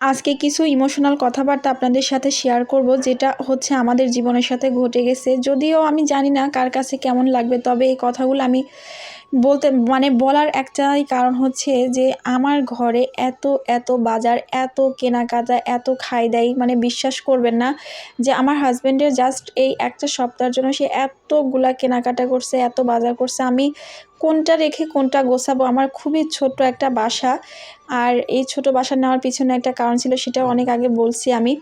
আজকে কিছু ইমোশনাল কথাবার্তা আপনাদের সাথে শেয়ার করব, যেটা হচ্ছে আমাদের জীবনের সাথে ঘটে গেছে। যদিও আমি জানি না কার কাছে কেমন লাগবে, তবে এই কথাগুলো আমি বলতে মানে বলার একটাই কারণ হচ্ছে যে আমার ঘরে এত এত বাজার, এত কেনাকাটা, এত খাই দেয় মানে বিশ্বাস করবেন না যে আমার হাজব্যান্ডের জাস্ট এই একটা সপ্তাহের জন্য সে এতগুলা কেনাকাটা করছে, এত বাজার করছে। আমি কোনটা রেখে কোনটা গোছাবো? আমার খুবই ছোট্ট একটা বাসা আর এই ছোট বাসা নেওয়ার পিছনে একটা কারণ ছিল, সেটা অনেক আগে বলছি আমি।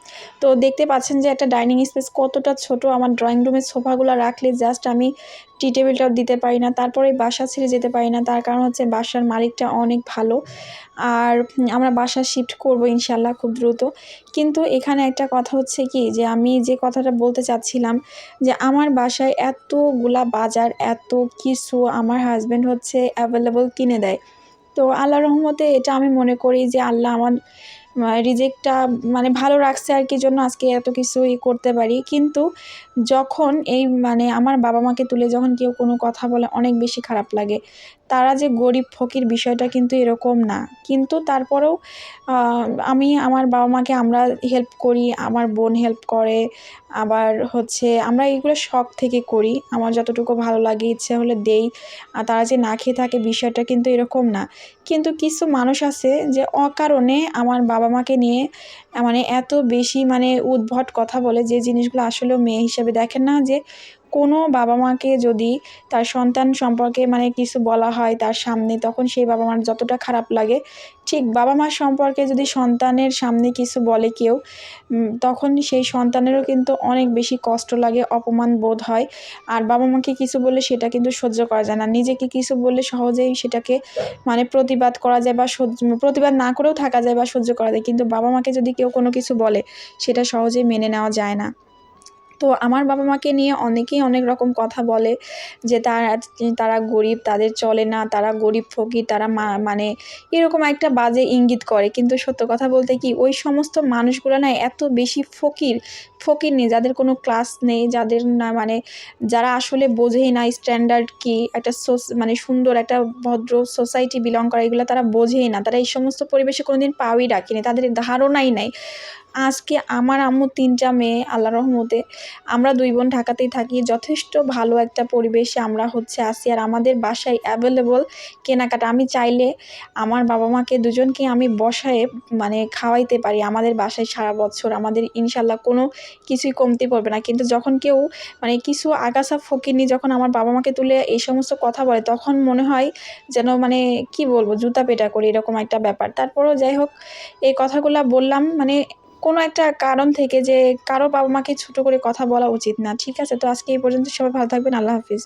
তো দেখতে পাচ্ছেন যে একটা ডাইনিং স্পেস কতটা ছোট। আমার ড্রয়িং রুমের সোফাগুলো রাখলে জাস্ট আমি টি টেবিলটাও দিতে পারি না, তারপরে বাসা ছেড়ে যেতে পারি না, তার কারণ হচ্ছে বাসার মালিকটা অনেক ভালো। আর আমরা বাসা শিফট করব ইনশাল্লাহ খুব দ্রুত। কিন্তু এখানে একটা কথা হচ্ছে কি, যে আমি যে কথাটা বলতে চাচ্ছিলাম, যে আমার বাসায় এতগুলা বাজার, এত কিছু আমার হাজব্যান্ড হচ্ছে অ্যাভেলেবল কিনে দেয়। তো আল্লাহ রহমতে এটা আমি মনে করি যে আল্লাহ আমার রিজেক্টটা মানে ভালো রাখছে আর কি জন্য আজকে এত কিছু ই করতে পারি। কিন্তু যখন এই মানে আমার বাবা মাকে তুলে যখন কেউ কোনো কথা বলে, অনেক বেশি খারাপ লাগে। তারা যে গরিব ফকির বিষয়টা কিন্তু এরকম না। কিন্তু তারপরেও আমি আমার বাবা মাকে আমরা হেল্প করি, আমার বোন হেল্প করে, আবার হচ্ছে আমরা এগুলো শখ থেকে করি। আমার যতটুকু ভালো লাগে, ইচ্ছে হলে দেই। আর তারা যে না খেয়ে থাকে বিষয়টা কিন্তু এরকম না। কিন্তু কিছু মানুষ আছে যে অকারণে আমার বাবা মাকে নিয়ে মানে এত বেশি মানে উদ্ভট কথা বলে যে জিনিসগুলো আসলেও মেয়ে হিসেবে দেখেন না যে কোনো বাবা মাকে যদি তার সন্তান সম্পর্কে মানে কিছু বলা হয় তার সামনে, তখন সেই বাবা মার যতটা খারাপ লাগে। ঠিক বাবা মার সম্পর্কে যদি সন্তানের সামনে কিছু বলে কেউ তখন সেই সন্তানেরও কিন্তু অনেক বেশি কষ্ট লাগে, অপমান বোধ হয়। আর বাবা মাকে কিছু বললে সেটা কিন্তু সহ্য করা যায় না। নিজেকে কিছু বললে সহজেই সেটাকে মানে প্রতিবাদ করা যায় বা সহ্য, প্রতিবাদ না করেও থাকা যায় বা সহ্য করা যায়। কিন্তু বাবা মাকে যদি কেউ কোনো কিছু বলে, সেটা সহজেই মেনে নেওয়া যায় না। তো আমার বাবা মাকে নিয়ে অনেকেই অনেক রকম কথা বলে যে তারা তারা গরিব, তাদের চলে না, তারা গরিব ফকির, তারা মানে এরকম একটা বাজে ইঙ্গিত করে। কিন্তু সত্য কথা বলতে কি, ওই সমস্ত মানুষগুলো না এত বেশি ফকির ফকির নেই, যাদের কোনো ক্লাস নেই, যাদের না মানে যারা আসলে বোঝেই না স্ট্যান্ডার্ড কি, একটা মানে সুন্দর একটা ভদ্র সোসাইটি বিলং করা, এগুলো তারা বোঝেই না। তারা এই সমস্ত পরিবেশে কোনোদিন পাওই রাখেনি। তাদের ধারণাই নাই। আজকে আমার আম্মু তিনটা মেয়ে, আল্লাহ রহমতে। আমরা দুই বোন ঢাকাতেই থাকি। যথেষ্ট ভালো একটা পরিবেশে আমরা হচ্ছে আসি আর আমাদের বাসায় অ্যাভেলেবল কেনাকাটা। আমি চাইলে আমার বাবা মাকে দুজনকে আমি বসায় মানে খাওয়াইতে পারি আমাদের বাসায় সারা বছর। আমাদের ইনশাল্লাহ কোনো কিছুই কমতি পড়বে না। কিন্তু যখন কেউ মানে কিছু আগাছা ফকিরনি যখন আমার বাবা মাকে তুলে এই সমস্ত কথা বলে, তখন মনে হয় যেন মানে কি বলব, জুতা পেটা করি এরকম একটা ব্যাপার। তারপরও যাই হোক, এই কথাগুলো বললাম মানে কোনো একটা কারণ থেকে যে কারও বাবা মাকে ছোটো করে কথা বলা উচিত না। ঠিক আছে? তো আজকে এই পর্যন্ত সবাই ভালো থাকবেন। আল্লাহ হাফিজ।